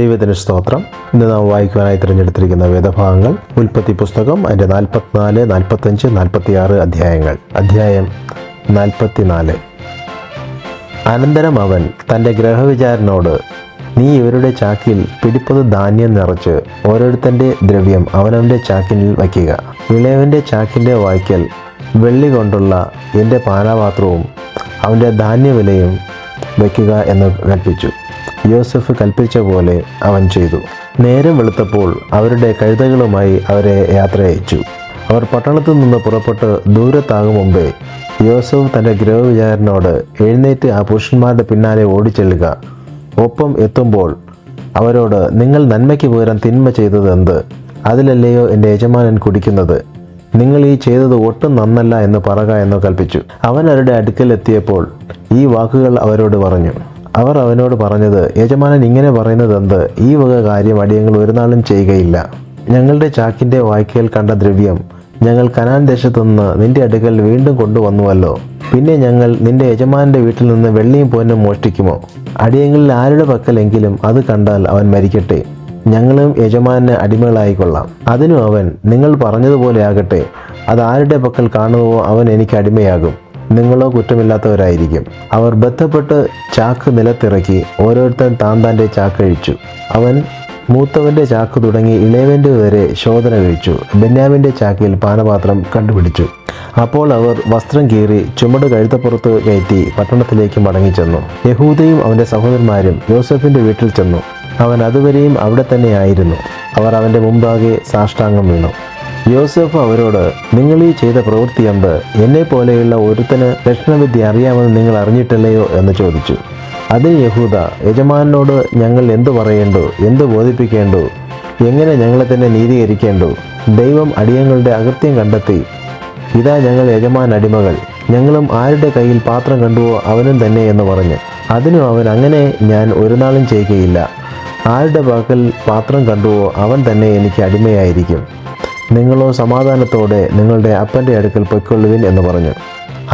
ദൈവത്തിന് സ്തോത്രം. ഇന്ന് നാം വായിക്കുവാനായി തിരഞ്ഞെടുത്തിരിക്കുന്ന വേദഭാഗങ്ങൾ ഉൽപ്പത്തി പുസ്തകം അതിന്റെ നാൽപ്പത്തിനാല് നാൽപ്പത്തഞ്ച് നാൽപ്പത്തിയാറ് അധ്യായങ്ങൾ. അധ്യായം നാൽപ്പത്തിനാല്. അനന്തരം അവൻ തന്റെ ഗ്രഹവിചാരനോട് നീ ഇവരുടെ ചാക്കിൽ പിടിപ്പത് ധാന്യം നിറച്ച് ഓരോരുത്തന്റെ ദ്രവ്യം അവനവന്റെ ചാക്കിൽ വയ്ക്കുക. ഇളയവന്റെ ചാക്കിന്റെ വായ്ക്കൽ വെള്ളി കൊണ്ടുള്ള എന്റെ പാനപാത്രവും അവന്റെ ധാന്യവിലയും വയ്ക്കുക എന്ന് കൽപ്പിച്ചു. യോസഫ് കൽപ്പിച്ച പോലെ അവൻ ചെയ്തു. നേരം വെളുത്തപ്പോൾ അവരുടെ കഴുതകളുമായി അവരെ യാത്ര അയച്ചു അവർ പട്ടണത്തിൽ നിന്ന് പുറപ്പെട്ട് ദൂരത്താകും മുമ്പേ യോസഫ് തന്റെ ഗൃഹവിചാരനോട് എഴുന്നേറ്റ് ആ പുരുഷന്മാരുടെ പിന്നാലെ ഓടിച്ചെല്ലുക. ഒപ്പം എത്തുമ്പോൾ അവരോട് നിങ്ങൾ നന്മയ്ക്ക് പകരം തിന്മ ചെയ്തത് എന്ത്? അതിലല്ലയോ എന്റെ യജമാനൻ കുടിക്കുന്നത്? നിങ്ങൾ ഈ ചെയ്തത് ഒട്ടും നന്നല്ല എന്ന് പറക എന്ന് കൽപ്പിച്ചു. അവൻ അവരുടെ അടുക്കൽ എത്തിയപ്പോൾ ഈ വാക്കുകൾ അവരോട് പറഞ്ഞു. അവർ അവനോട് പറഞ്ഞത് യജമാനൻ ഇങ്ങനെ പറയുന്നത് എന്ത്? ഈ വക കാര്യം അടിയങ്ങൾ ഒരു നാളും ചെയ്യുകയില്ല. ഞങ്ങളുടെ ചാക്കിന്റെ വായ്ക്കയിൽ കണ്ട ദ്രവ്യം ഞങ്ങൾ കനാൻ ദേശത്തുനിന്ന് നിന്റെ അടുക്കൽ വീണ്ടും കൊണ്ടുവന്നുവല്ലോ. പിന്നെ ഞങ്ങൾ നിന്റെ യജമാനന്റെ വീട്ടിൽ നിന്ന് വെള്ളിയും പൊന്നും മോഷ്ടിക്കുമോ? അടിയങ്ങളിൽ ആരുടെ പക്കലെങ്കിലും അത് കണ്ടാൽ അവൻ മരിക്കട്ടെ. ഞങ്ങളും യജമാനന് അടിമകളായിക്കൊള്ളാം. അതിനു അവൻ നിങ്ങൾ പറഞ്ഞതുപോലെ ആകട്ടെ. അത് ആരുടെ പക്കൽ കാണുമോ അവൻ എനിക്ക് അടിമയാകും. നിങ്ങളോ കുറ്റമില്ലാത്തവരായിരിക്കും. അവർ ബന്ധപ്പെട്ട് ചാക്ക് നിലത്തിറക്കി ഓരോരുത്തൻ താൻ താന്റെ ചാക്ക് കഴിച്ചു അവൻ മൂത്തവന്റെ ചാക്ക് തുടങ്ങി ഇളയവന്റെ വരെ ശോധന കഴിച്ചു. ബെന്യാമിന്റെ ചാക്കിൽ പാനപാത്രം കണ്ടുപിടിച്ചു. അപ്പോൾ അവർ വസ്ത്രം കീറി ചുമട് കഴുത്തപ്പുറത്ത് കയറ്റി പട്ടണത്തിലേക്ക് മടങ്ങിച്ചെന്നു. യഹൂദയും അവന്റെ സഹോദരന്മാരും യോസഫിന്റെ വീട്ടിൽ ചെന്നു. അവൻ അതുവരെയും അവിടെ തന്നെയായിരുന്നു അവർ അവന്റെ മുമ്പാകെ സാഷ്ടാംഗം വീണു. യോസഫ് അവരോട് നിങ്ങൾ ഈ ചെയ്ത പ്രവൃത്തി എന്ത് എന്നെ പോലെയുള്ള ഒരുത്തന് ലക്ഷണവിദ്യ അറിയാമെന്ന് നിങ്ങൾ അറിഞ്ഞിട്ടില്ലയോ? എന്ന് ചോദിച്ചു. അതിന് യഹൂദ യജമാനോട് ഞങ്ങൾ എന്തു പറയേണ്ടു? എന്ത് ബോധിപ്പിക്കേണ്ടു? എങ്ങനെ ഞങ്ങളെ തന്നെ നീതീകരിക്കേണ്ടു? ദൈവം അടിയങ്ങളുടെ അകൃത്യം കണ്ടെത്തി. ഇതാ ഞങ്ങൾ യജമാൻ അടിമകൾ. ഞങ്ങളും ആരുടെ കയ്യിൽ പാത്രം കണ്ടുവോ അവനും തന്നെ? എന്ന് പറഞ്ഞു. അതിനും അവൻ അങ്ങനെ ഞാൻ ഒരു നാളും ചെയ്യുകയില്ല ആരുടെ പക്കൽ പാത്രം കണ്ടുവോ അവൻ തന്നെ എനിക്ക് അടിമയായിരിക്കും. നിങ്ങളോ സമാധാനത്തോടെ നിങ്ങളുടെ അപ്പന്റെ അടുക്കൽ പൊയ്ക്കൊള്ളുവിൻ എന്ന് പറഞ്ഞു.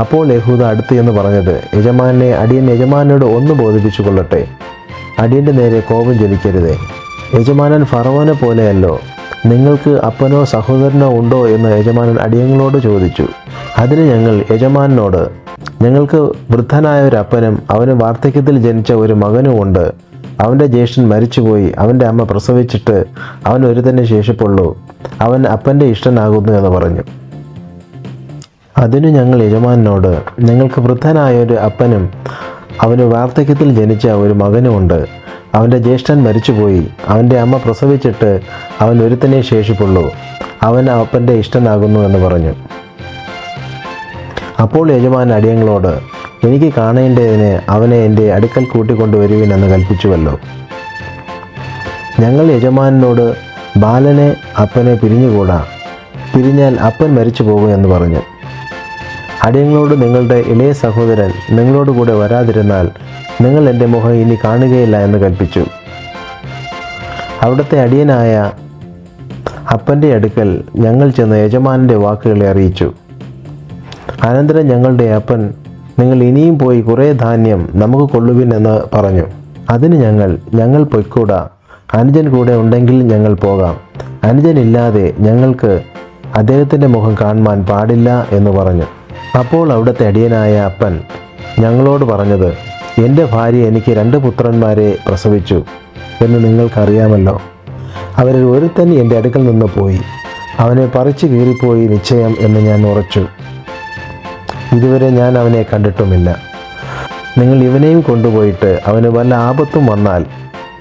അപ്പോൾ യഹൂദ അടുത്ത് എന്ന് പറഞ്ഞത് യജമാനെ അടിയൻ യജമാനോട് ഒന്ന് ബോധിപ്പിച്ചു കൊള്ളട്ടെ അടിയന്റെ നേരെ കോപം ജനിക്കരുതേ യജമാനൻ ഫറവോനെ പോലെയല്ലോ. നിങ്ങൾക്ക് അപ്പനോ സഹോദരനോ ഉണ്ടോ എന്ന് യജമാനൻ അടിയങ്ങളോട് ചോദിച്ചു. അതിന് ഞങ്ങൾ യജമാനോട് ഞങ്ങൾക്ക് വൃദ്ധനായ ഒരു അപ്പനും അവന് വാർദ്ധക്യത്തിൽ ജനിച്ച ഒരു മകനും ഉണ്ട്. അവന്റെ ജ്യേഷ്ഠൻ മരിച്ചുപോയി. അവന്റെ അമ്മ പ്രസവിച്ചിട്ട് അവൻ ഒരു തന്നെ ശേഷിപ്പുള്ളൂ. അവൻ അപ്പന്റെ ഇഷ്ടനാകുന്നു എന്ന് പറഞ്ഞു. അതിനു ഞങ്ങൾ യജമാനോട് നിങ്ങൾക്ക് വൃദ്ധനായ ഒരു അപ്പനും അവന് വാർദ്ധക്യത്തിൽ ജനിച്ച ഒരു മകനുമുണ്ട് അവന്റെ ജ്യേഷ്ഠൻ മരിച്ചുപോയി. അവന്റെ അമ്മ പ്രസവിച്ചിട്ട് അവൻ തന്നെ ശേഷിപ്പുള്ളൂ. അവൻ അപ്പന്റെ ഇഷ്ടനാകുന്നു എന്ന് പറഞ്ഞു. അപ്പോൾ യജമാൻ അടിയങ്ങളോട് എനിക്ക് കാണേണ്ടതിന് അവനെ എന്റെ അടുക്കൽ കൂട്ടിക്കൊണ്ടുവരുവിൻ എന്ന് കൽപ്പിച്ചുവല്ലോ. ഞങ്ങൾ യജമാനോട് ബാലനെ അപ്പനെ പിരിഞ്ഞുകൂടാ. പിരിഞ്ഞാൽ അപ്പൻ മരിച്ചു പോകും എന്ന് പറഞ്ഞു. അടിയങ്ങളോട് നിങ്ങളുടെ ഇളയ സഹോദരൻ നിങ്ങളോട് കൂടെ വരാതിരുന്നാൽ നിങ്ങൾ എന്റെ മുഖം ഇനി കാണുകയില്ല എന്ന് കൽപ്പിച്ചു. അവിടുത്തെ അടിയനായ അപ്പന്റെ അടുക്കൽ ഞങ്ങൾ ചെന്ന് യജമാനന്റെ വാക്കുകളെ അറിയിച്ചു. അനന്തരം ഞങ്ങളുടെ അപ്പൻ നിങ്ങൾ ഇനിയും പോയി കുറേ ധാന്യം നമുക്ക് കൊള്ളുവിൻ എന്ന് പറഞ്ഞു. അതിന് ഞങ്ങൾ ഞങ്ങൾ പൊയ്ക്കൂടാ. അനുജൻ കൂടെ ഉണ്ടെങ്കിൽ ഞങ്ങൾ പോകാം. അനുജൻ ഇല്ലാതെ ഞങ്ങൾക്ക് അദ്ദേഹത്തിന്റെ മുഖം കാണുവാൻ പാടില്ല എന്ന് പറഞ്ഞു. അപ്പോൾ അവിടുത്തെ അടിയനായ അപ്പൻ ഞങ്ങളോട് പറഞ്ഞത് എന്റെ ഭാര്യ എനിക്ക് രണ്ട് പുത്രന്മാരെ പ്രസവിച്ചു എന്ന് നിങ്ങൾക്കറിയാമല്ലോ. അവരിൽ ഒരുത്തൻ എന്റെ അടുക്കൽ നിന്ന് പോയി. അവനെ പറിച്ചു കീറിപ്പോയി നിശ്ചയം എന്ന് ഞാൻ ഉറച്ചു. ഇതുവരെ ഞാൻ അവനെ കണ്ടിട്ടുമില്ല. നിങ്ങൾ ഇവനെയും കൊണ്ടുപോയിട്ട് അവന് വല്ല ആപത്തും വന്നാൽ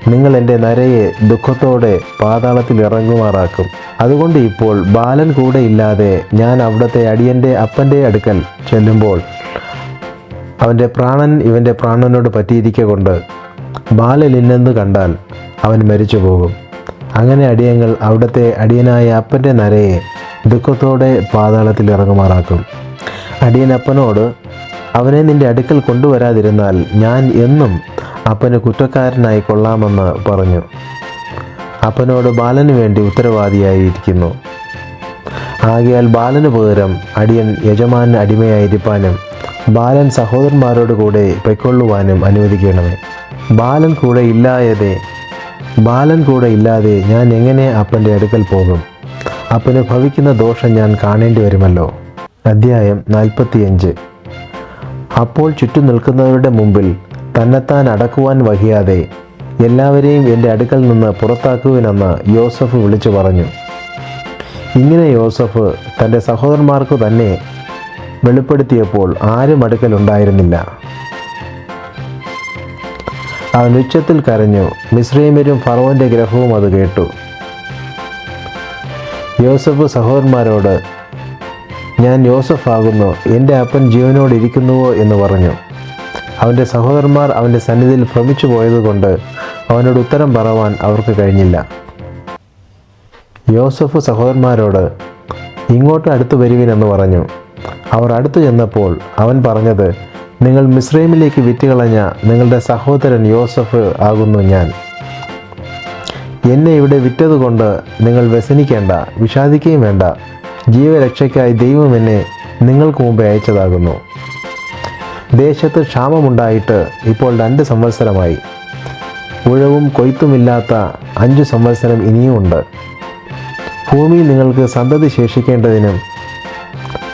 നിങ്ങൾ എന്റെ നരയെ ദുഃഖത്തോടെ പാതാളത്തിൽ ഇറങ്ങുമാറാക്കും. അതുകൊണ്ട് ഇപ്പോൾ ബാലൻ കൂടെ ഇല്ലാതെ ഞാൻ അവിടുത്തെ അടിയന്റെ അപ്പന്റെ അടുക്കൽ ചെല്ലുമ്പോൾ അവന്റെ പ്രാണൻ ഇവന്റെ പ്രാണനോട് പറ്റിയിരിക്കൊണ്ട് ബാലനില്ലെന്ന് കണ്ടാൽ അവൻ മരിച്ചു പോകും അങ്ങനെ അടിയങ്ങൾ അവിടുത്തെ അടിയനായ അപ്പന്റെ നരയെ ദുഃഖത്തോടെ പാതാളത്തിൽ ഇറങ്ങുമാറാക്കും. അടിയൻ അപ്പനോട് അവനെ നിന്റെ അടുക്കൽ കൊണ്ടുവരാതിരുന്നാൽ ഞാൻ എന്നും അപ്പന് കുറ്റക്കാരനായി കൊള്ളാമെന്ന് പറഞ്ഞു. അപ്പനോട് ബാലന് വേണ്ടി ഉത്തരവാദിയായിരിക്കുന്നു. ആകയാൽ ബാലന് പകരം അടിയൻ യജമാന് അടിമയായിരിക്കാനും ബാലൻ സഹോദരന്മാരോട് കൂടെ പൊയ്ക്കൊള്ളുവാനും അനുവദിക്കണമേ. ബാലൻ കൂടെ ഇല്ലാതെ ബാലൻ കൂടെ ഇല്ലാതെ ഞാൻ എങ്ങനെ അപ്പന്റെ അടുക്കൽ പോകും? അപ്പന് ഭവിക്കുന്ന ദോഷം ഞാൻ കാണേണ്ടി വരുമല്ലോ. അധ്യായം നാൽപ്പത്തിയഞ്ച്. അപ്പോൾ ചുറ്റും നിൽക്കുന്നവരുടെ മുമ്പിൽ തന്നെത്താൻ അടക്കുവാൻ വഹിയാതെ എല്ലാവരെയും എന്റെ അടുക്കൽ നിന്ന് പുറത്താക്കുവിനെന്ന് യോസഫ് വിളിച്ചു പറഞ്ഞു. ഇങ്ങനെ യോസഫ് തന്റെ സഹോദരന്മാർക്ക് തന്നെ വെളിപ്പെടുത്തിയപ്പോൾ ആരും അടുക്കൽ ഉണ്ടായിരുന്നില്ല. അവൻ ഉച്ചത്തിൽ കരഞ്ഞു. മിശ്രീമരും ഫറോന്റെ ഗ്രഹവും അത് കേട്ടു. യോസഫ് സഹോദരന്മാരോട് ഞാൻ യോസഫ് ആകുന്നു. എന്റെ അപ്പൻ ജീവനോട് ഇരിക്കുന്നുവോ എന്ന് പറഞ്ഞു. അവന്റെ സഹോദരന്മാർ അവന്റെ സന്നിധിയിൽ ഭ്രമിച്ചു പോയതുകൊണ്ട് അവനോട് ഉത്തരം പറവാൻ അവർക്ക് കഴിഞ്ഞില്ല. യോസഫ് സഹോദരന്മാരോട് ഇങ്ങോട്ട് അടുത്തു വരുവിനെന്ന് പറഞ്ഞു. അവർ അടുത്തു ചെന്നപ്പോൾ അവൻ പറഞ്ഞത് നിങ്ങൾ മിസ്രൈമിലേക്ക് വിറ്റുകളഞ്ഞ നിങ്ങളുടെ സഹോദരൻ യോസഫ് ആകുന്നു ഞാൻ. എന്നെ ഇവിടെ വിറ്റതുകൊണ്ട് നിങ്ങൾ വ്യസനിക്കേണ്ട വിഷാദിക്കുകയും വേണ്ട. ജീവരക്ഷയ്ക്കായി ദൈവം എന്നെ നിങ്ങൾക്ക് മുമ്പേ അയച്ചതാകുന്നു. ദേശത്ത് ക്ഷാമമുണ്ടായിട്ട് ഇപ്പോൾ രണ്ട് സംവത്സരമായി. ഉഴവും കൊയ്ത്തുമില്ലാത്ത അഞ്ചു സംവത്സരം ഇനിയുമുണ്ട് ഭൂമി നിങ്ങൾക്ക് സന്തതി ശേഷിക്കേണ്ടതിനും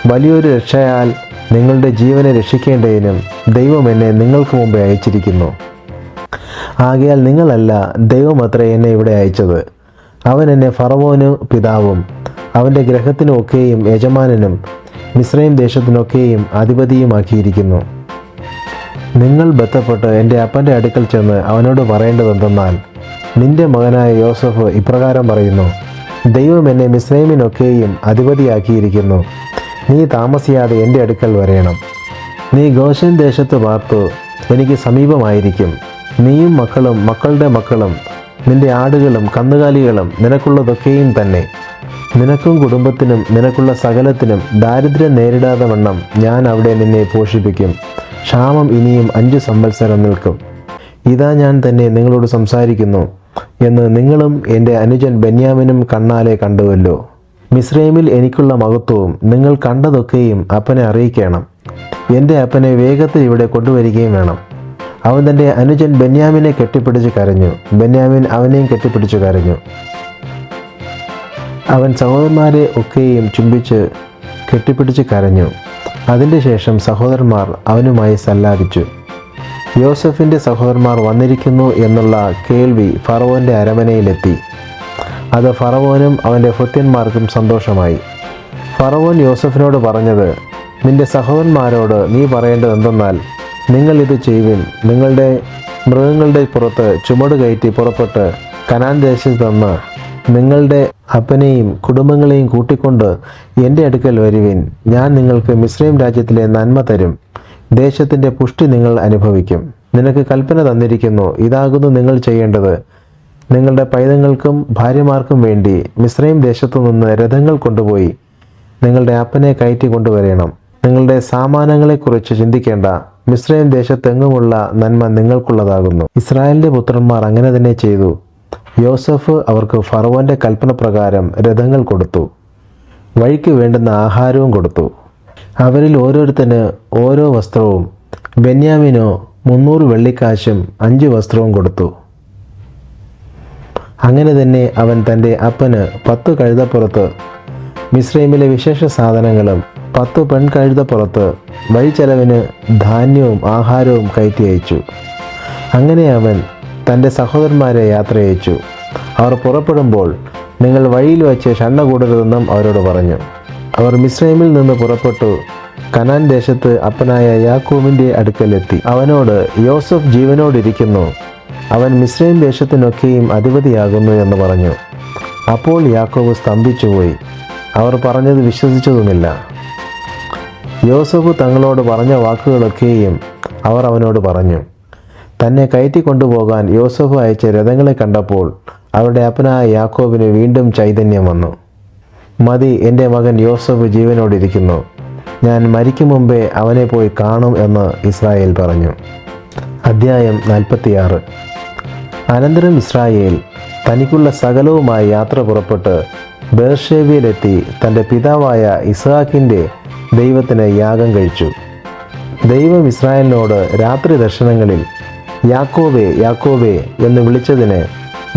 വലിയൊരു രക്ഷയാൽ നിങ്ങളുടെ ജീവനെ രക്ഷിക്കേണ്ടതിനും ദൈവം എന്നെ നിങ്ങൾക്ക് മുമ്പേ അയച്ചിരിക്കുന്നു. ആകയാൽ നിങ്ങളല്ല ദൈവമത്രേ എന്നെ ഇവിടെ അയച്ചത്. അവൻ എന്നെ ഫറവോന് പിതാവും അവന്റെ ഗ്രഹത്തിനൊക്കെയും യജമാനനും മിശ്രയും ദേശത്തിനൊക്കെയും അധിപതിയുമാക്കിയിരിക്കുന്നു. നിങ്ങൾ ബന്ധപ്പെട്ട് എന്റെ അപ്പന്റെ അടുക്കൽ ചെന്ന് അവനോട് പറയേണ്ടതെന്തെന്നാൽ നിന്റെ മകനായ യോസഫ് ഇപ്രകാരം പറയുന്നു ദൈവം എന്നെ മിസ്രൈമിനൊക്കെയും അധിപതിയാക്കിയിരിക്കുന്നു. നീ താമസിയാതെ എന്റെ അടുക്കൽ വരയണം നീ ഗോശൻ ദേശത്ത് പാർത്തു എനിക്ക് സമീപമായിരിക്കും. നീയും മക്കളും മക്കളുടെ മക്കളും നിന്റെ ആടുകളും കന്നുകാലികളും നിനക്കുള്ളതൊക്കെയും തന്നെ. നിനക്കും കുടുംബത്തിനും നിനക്കുള്ള സകലത്തിനും ദാരിദ്ര്യം നേരിടാതെ വണ്ണം ഞാൻ അവിടെ നിന്നെ പോഷിപ്പിക്കും. ക്ഷാമം ഇനിയും അഞ്ച് സംവത്സരം നിൽക്കും. ഇതാ ഞാൻ തന്നെ നിങ്ങളോട് സംസാരിക്കുന്നു എന്ന് നിങ്ങളും എന്റെ അനുജൻ ബെന്യാമിനും കണ്ണാലെ കണ്ടുവല്ലോ. മിസ്രൈമിൽ എനിക്കുള്ള മഹത്വവും നിങ്ങൾ കണ്ടതൊക്കെയും അപ്പനെ അറിയിക്കണം. എന്റെ അപ്പനെ വേഗത്തിൽ ഇവിടെ കൊണ്ടുവരികയും വേണം. അവൻ തന്റെ അനുജൻ ബെന്യാമിനെ കെട്ടിപ്പിടിച്ച് കരഞ്ഞു. ബെന്യാമിൻ അവനെയും കെട്ടിപ്പിടിച്ച് കരഞ്ഞു. അവൻ സഹോദരന്മാരെ ഒക്കെയും ചുംബിച്ച് കെട്ടിപ്പിടിച്ച് കരഞ്ഞു. അതിന്റെ ശേഷം സഹോദരന്മാർ അവനുമായി സല്ലാപിച്ചു. യോസഫിന്റെ സഹോദരന്മാർ വന്നിരിക്കുന്നു എന്നുള്ള കേൾവി ഫറവോന്റെ അരമനയിലെത്തി. അത് ഫറവോനും അവന്റെ ഭൃത്യന്മാർക്കും സന്തോഷമായി. ഫറവോൻ യോസഫിനോട് പറഞ്ഞത് നിന്റെ സഹോദരന്മാരോട് നീ പറയേണ്ടത് എന്തെന്നാൽ നിങ്ങൾ ഇത് ചെയ്യുവിൻ. നിങ്ങളുടെ മൃഗങ്ങളുടെ പുറത്ത് ചുമട് കയറ്റി പുറപ്പെട്ട് കനാൻ ദേശത്ത് നിന്ന് നിങ്ങളുടെ അപ്പനെയും കുടുംബങ്ങളെയും കൂട്ടിക്കൊണ്ട് എന്റെ അടുക്കൽ വരുവിൻ. ഞാൻ നിങ്ങൾക്ക് മിശ്രയും രാജ്യത്തിലെ നന്മ തരും. ദേശത്തിന്റെ പുഷ്ടി നിങ്ങൾ അനുഭവിക്കും. നിനക്ക് കൽപ്പന തന്നിരിക്കുന്നു ഇതാകുന്നു നിങ്ങൾ ചെയ്യേണ്ടത്. നിങ്ങളുടെ പൈതങ്ങൾക്കും ഭാര്യമാർക്കും വേണ്ടി മിശ്രയും ദേശത്തു നിന്ന് രഥങ്ങൾ കൊണ്ടുപോയി നിങ്ങളുടെ അപ്പനെ കയറ്റി കൊണ്ടുവരണം. നിങ്ങളുടെ സാമാനങ്ങളെക്കുറിച്ച് ചിന്തിക്കേണ്ട. മിശ്രയും ദേശത്തെങ്ങുമുള്ള നന്മ നിങ്ങൾക്കുള്ളതാകുന്നു. ഇസ്രായേലിന്റെ പുത്രന്മാർ അങ്ങനെ തന്നെ ചെയ്തു. യോസഫ് അവർക്ക് ഫറവോന്റെ കൽപ്പന പ്രകാരം രഥങ്ങൾ കൊടുത്തു. വഴിക്ക് വേണ്ടുന്ന ആഹാരവും കൊടുത്തു. അവരിൽ ഓരോരുത്തന് ഓരോ വസ്ത്രവും ബെന്യാമിനോ മുന്നൂറ് വെള്ളിക്കാശും അഞ്ച് വസ്ത്രവും കൊടുത്തു. അങ്ങനെ തന്നെ അവൻ തന്റെ അപ്പന് പത്ത് കഴുതപ്പുറത്ത് മിശ്രൈമിലെ വിശേഷ സാധനങ്ങളും പത്ത് പെൺകഴുതപ്പുറത്ത് വഴിച്ചെലവിന് ധാന്യവും ആഹാരവും കയറ്റി അയച്ചു. അങ്ങനെ അവൻ തന്റെ സഹോദരന്മാരെ യാത്രയച്ചു അവർ പുറപ്പെടുമ്പോൾ നിങ്ങൾ വഴിയിൽ വച്ച് ഷണ്ണ കൂടരുതെന്നും അവരോട് പറഞ്ഞു. അവർ മിസ്രൈമിൽ നിന്ന് പുറപ്പെട്ടു. കനാൻ ദേശത്ത് അപ്പനായ യാക്കൂബിന്റെ അടുക്കലെത്തി. അവനോട് യോസഫ് ജീവനോടിരിക്കുന്നു. അവൻ മിസ്രൈം ദേശത്തിനൊക്കെയും അധിപതിയാകുന്നു എന്ന് പറഞ്ഞു. അപ്പോൾ യാക്കോബ് സ്തംഭിച്ചുപോയി. അവർ പറഞ്ഞത് വിശ്വസിച്ചതുമില്ല. യോസഫ് തങ്ങളോട് പറഞ്ഞ വാക്കുകളൊക്കെയും അവർ അവനോട് പറഞ്ഞു. തന്നെ കയറ്റി കൊണ്ടുപോകാൻ യോസഫ് അയച്ച രഥങ്ങളെ കണ്ടപ്പോൾ അവരുടെ അപ്പനായ യാക്കോബിന് വീണ്ടും ചൈതന്യം വന്നു. മതി എന്റെ മകൻ യോസഫ് ജീവനോടിരിക്കുന്നു. ഞാൻ മരിക്കും മുമ്പേ അവനെ പോയി കാണും എന്ന് ഇസ്രായേൽ പറഞ്ഞു. അധ്യായം നാൽപ്പത്തിയാറ്. അനന്തരം ഇസ്രായേൽ തനിക്കുള്ള സകലവുമായി യാത്ര പുറപ്പെട്ട് ബേർഷേബിയിലെത്തി തന്റെ പിതാവായ ഇസ്ഹാക്കിന്റെ ദൈവത്തിന് യാഗം കഴിച്ചു. ദൈവം ഇസ്രായേലിനോട് രാത്രി ദർശനങ്ങളിൽ യാക്കോബേ യാക്കോബേ എന്ന് വിളിച്ചതിന്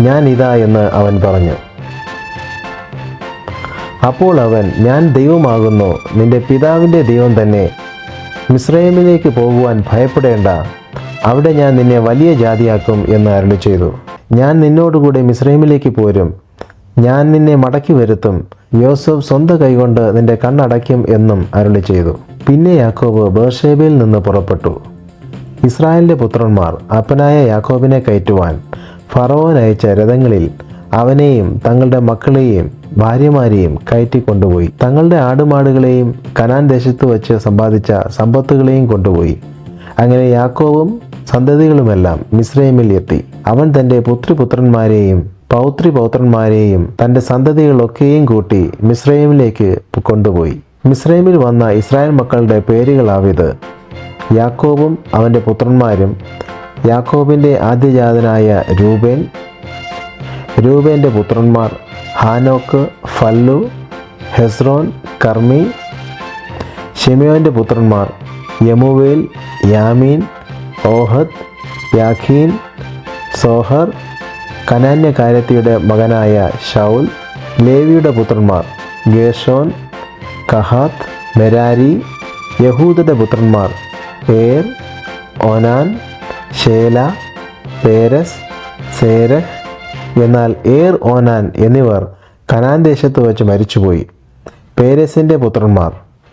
ഞാൻ ഇതാ എന്ന് അവൻ പറഞ്ഞു. അപ്പോൾ അവൻ ഞാൻ ദൈവമാകുന്നു നിന്റെ പിതാവിന്റെ ദൈവം തന്നെ. മിസ്രൈമിലേക്ക് പോകുവാൻ ഭയപ്പെടേണ്ട. അവിടെ ഞാൻ നിന്നെ വലിയ ജാതിയാക്കും എന്ന് അരുളി ചെയ്തു. ഞാൻ നിന്നോടുകൂടെ മിസ്രൈമിലേക്ക് പോരും. ഞാൻ നിന്നെ മടക്കി വരുത്തും. യോസഫ് സ്വന്തം കൈകൊണ്ട് നിന്റെ കണ്ണടയ്ക്കും എന്നും അരുളി ചെയ്തു. പിന്നെ യാക്കോബ് ബേർഷേബയിൽ നിന്ന് പുറപ്പെട്ടു. ഇസ്രായേലിന്റെ പുത്രന്മാർ അപ്പനായ യാക്കോബിനെ കയറ്റുവാൻ ഫറവോൻ അയച്ച രഥങ്ങളിൽ അവനെയും തങ്ങളുടെ മക്കളെയും ഭാര്യമാരെയും കയറ്റി കൊണ്ടുപോയി തങ്ങളുടെ ആടുമാടുകളെയും കനാൻ ദേശത്ത് വച്ച് സമ്പാദിച്ച സമ്പത്തുകളെയും കൊണ്ടുപോയി. അങ്ങനെ യാക്കോവും സന്തതികളുമെല്ലാം മിസ്രൈമിൽ എത്തി. അവൻ തന്റെ പുത്രിപുത്രന്മാരെയും പൗത്രി പൗത്രന്മാരെയും തന്റെ സന്തതികളൊക്കെയും കൂട്ടി മിസ്രൈമിലേക്ക് കൊണ്ടുപോയി. മിസ്രൈമിൽ വന്ന ഇസ്രായേൽ മക്കളുടെ പേരുകളാവിത്. യാക്കോബും അവന്റെ പുത്രന്മാരും യാക്കോബിന്റെ ആദ്യജാതനായ രൂപേൻ രൂപേന്റെ പുത്രന്മാർ ഹാനോക്ക് ഫല്ലു ഹെസ്രോൻ കർമി ഷെമിയോന്റെ പുത്രന്മാർ യമുവേൽ യാമീൻ ഓഹദ് യാഖീൻ സോഹർ കനാന്യകാരത്തിയുടെ മകനായ ഷൗൽ ലേവിയുടെ പുത്രന്മാർ ഗേഷോൻ കഹാത്ത് മെരാരി യഹൂദയുടെ പുത്രന്മാർ ഏർ ഒനാൻ ഷേല പേരസ് സേരഹ്. എന്നാൽ ഏർ ഓനാൻ എന്നിവർ കനാൻ ദേശത്ത് വെച്ച് മരിച്ചുപോയി. പേരസിന്റെ പുത്രന്മാർ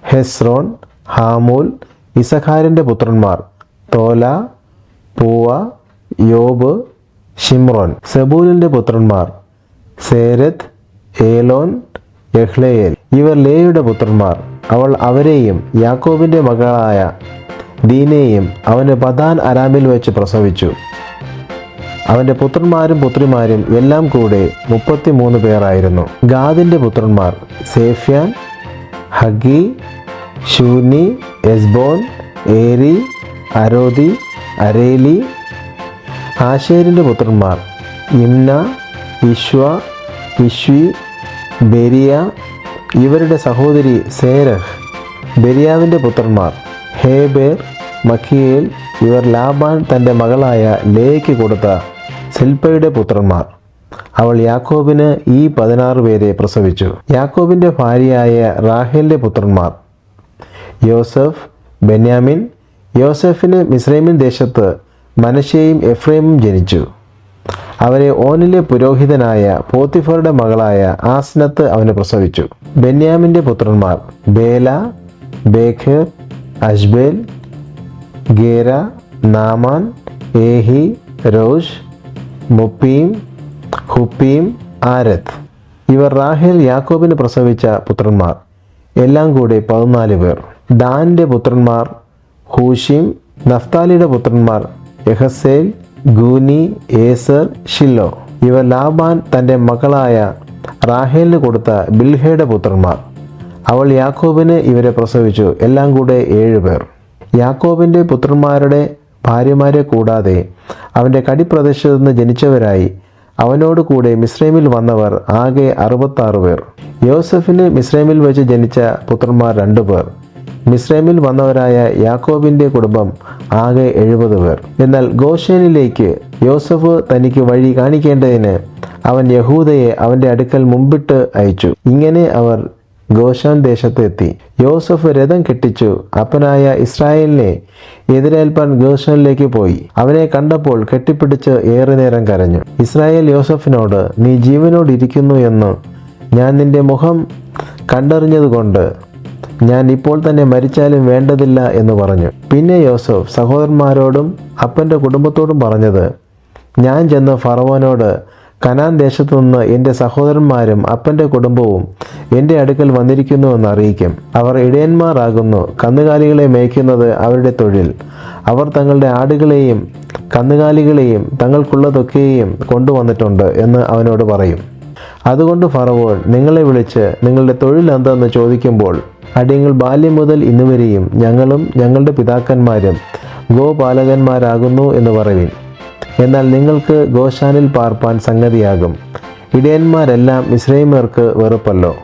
ഹെസ്രോൺ ഹാമൂൽ ഇസഖാരിന്റെ പുത്രന്മാർ തോല പൂവ യോബ് ഷിമ്രോൻ സെബൂലിന്റെ പുത്രന്മാർ സേരത് ഏലോൻ യഹ്ലേയൽ. ഇവർ ലേയുടെ പുത്രന്മാർ. അവൾ അവരെയും യാക്കോബിന്റെ മകളായ ദീനയെയും അവന് പതാൻ അരാമിൽ വെച്ച് പ്രസവിച്ചു. അവന്റെ പുത്രന്മാരും പുത്രിമാരും എല്ലാം കൂടെ മുപ്പത്തിമൂന്ന് പേരായിരുന്നു. ഗാദിന്റെ പുത്രന്മാർ സേഫ്യാൻ ഹഗി ഷൂനി എസ്ബോൻ ഏരി അരോദി അരേലി. ആശേരിന്റെ പുത്രന്മാർ ഇംന ഇഷ്വ ഇഷ്വി ബെരിയ. ഇവരുടെ സഹോദരി സേരഹ്. ബെരിയാവിന്റെ പുത്രന്മാർ ഹേബേർ മഖിയേൽ ഇവർ ലാബാൻ തന്റെ മകളായ ലേയ്ക്ക് കൊടുത്ത സിൽപ്പയുടെ പുത്രന്മാർ. അവൾ യാക്കോബിന് ഈ പതിനാറ് പേരെ പ്രസവിച്ചു. യാക്കോബിന്റെ ഭാര്യയായ റാഹേലിന്റെ പുത്രന്മാർ. യോസഫ് ബെന്യാമിൻ യോസഫിന് മിസ്രൈമിൻ ദേശത്ത് മനശയും എഫ്രൈമും ജനിച്ചു. അവരെ ഓനിലെ പുരോഹിതനായ പോത്തിഫറുടെ മകളായ ആസ്നത്ത് അവന് പ്രസവിച്ചു. ബെന്യാമിന്റെ പുത്രന്മാർ ബേല ബേഖർ അഷ്ബേൽ ഗേര നാമാൻ ഏഹി റോഷ് മുപ്പീം ഹുപ്പീം ആരത്. ഇവർ റാഹേൽ യാക്കോബിന് പ്രസവിച്ച പുത്രന്മാർ. എല്ലാം കൂടി പതിനാല് പേർ. ദാന്റെ പുത്രന്മാർ ഹൂഷിം നഫ്താലിയുടെ പുത്രന്മാർ യഹസേൽ ഗൂനി ഏസർ ഷില്ലോ ഇവർ ലാബാൻ തന്റെ മകളായ റാഹേലിന് കൊടുത്ത ബിൽഹയുടെ പുത്രന്മാർ. അവൾ യാക്കോബിന് ഇവരെ പ്രസവിച്ചു. എല്ലാം കൂടെ ഏഴ് പേർ. യാക്കോബിന്റെ പുത്രന്മാരുടെ ഭാര്യമാരെ കൂടാതെ അവന്റെ കടിപ്രദേശത്തു നിന്ന് ജനിച്ചവരായി. അവനോട് കൂടെ മിസ്രൈമിൽ വന്നവർ ആകെ അറുപത്താറ് പേർ. യോസഫിന് മിസ്രൈമിൽ വെച്ച് ജനിച്ച പുത്രന്മാർ രണ്ടു പേർ. മിസ്രൈമിൽ വന്നവരായ യാക്കോബിന്റെ കുടുംബം ആകെ എഴുപത് പേർ. എന്നാൽ ഗോഷേനിലേക്ക് യോസഫ് തനിക്ക് വഴി കാണിക്കേണ്ടതിന് അവൻ യഹൂദയെ അവന്റെ അടുക്കൽ മുമ്പിട്ട് അയച്ചു. ഇങ്ങനെ അവർ ഗോഷാൻ ദേശത്ത് എത്തി യോസഫ് രഥം കെട്ടിച്ചു. അപ്പനായ ഇസ്രായേലിനെ എതിരേൽപ്പാൻ ഗോഷാനിലേക്ക് പോയി. അവനെ കണ്ടപ്പോൾ കെട്ടിപ്പിടിച്ച് ഏറെ നേരം കരഞ്ഞു. ഇസ്രായേൽ യോസഫിനോട് നീ ജീവനോട് ഇരിക്കുന്നു എന്ന് ഞാൻ നിന്റെ മുഖം കണ്ടറിഞ്ഞതുകൊണ്ട് ഞാൻ ഇപ്പോൾ തന്നെ മരിച്ചാലും വേണ്ടതില്ല എന്ന് പറഞ്ഞു. പിന്നെ യോസഫ് സഹോദരന്മാരോടും അപ്പന്റെ കുടുംബത്തോടും പറഞ്ഞത് ഞാൻ ചെന്ന് ഫറവോനോട് കനാൻ ദേശത്തു നിന്ന് എന്റെ സഹോദരന്മാരും അപ്പന്റെ കുടുംബവും എന്റെ അടുക്കൽ വന്നിരിക്കുന്നുവെന്ന് അറിയിക്കും. അവർ ഇടയന്മാരാകുന്നു കന്നുകാലികളെ മേയ്ക്കുന്നത് അവരുടെ തൊഴിൽ. അവർ തങ്ങളുടെ ആടുകളെയും കന്നുകാലികളെയും തങ്ങൾക്കുള്ളതൊക്കെയും കൊണ്ടുവന്നിട്ടുണ്ട് എന്ന് അവനോട് പറയും. അതുകൊണ്ട് ഫറവോൾ നിങ്ങളെ വിളിച്ച് നിങ്ങളുടെ തൊഴിൽ എന്താണെന്ന് ചോദിക്കുമ്പോൾ അടിയങ്ങൾ ബാല്യം മുതൽ ഇന്നുവരെയും ഞങ്ങളും ഞങ്ങളുടെ പിതാക്കന്മാരും ഗോപാലകന്മാരാകുന്നു എന്ന് പറയുവിൻ. എന്നാൽ നിങ്ങൾക്ക് ഗോശാനിൽ പാർപ്പാൻ സംഗതിയാകും. ഇടയന്മാരെല്ലാം ഇസ്രൈമർക്ക് വെറുപ്പല്ലോ.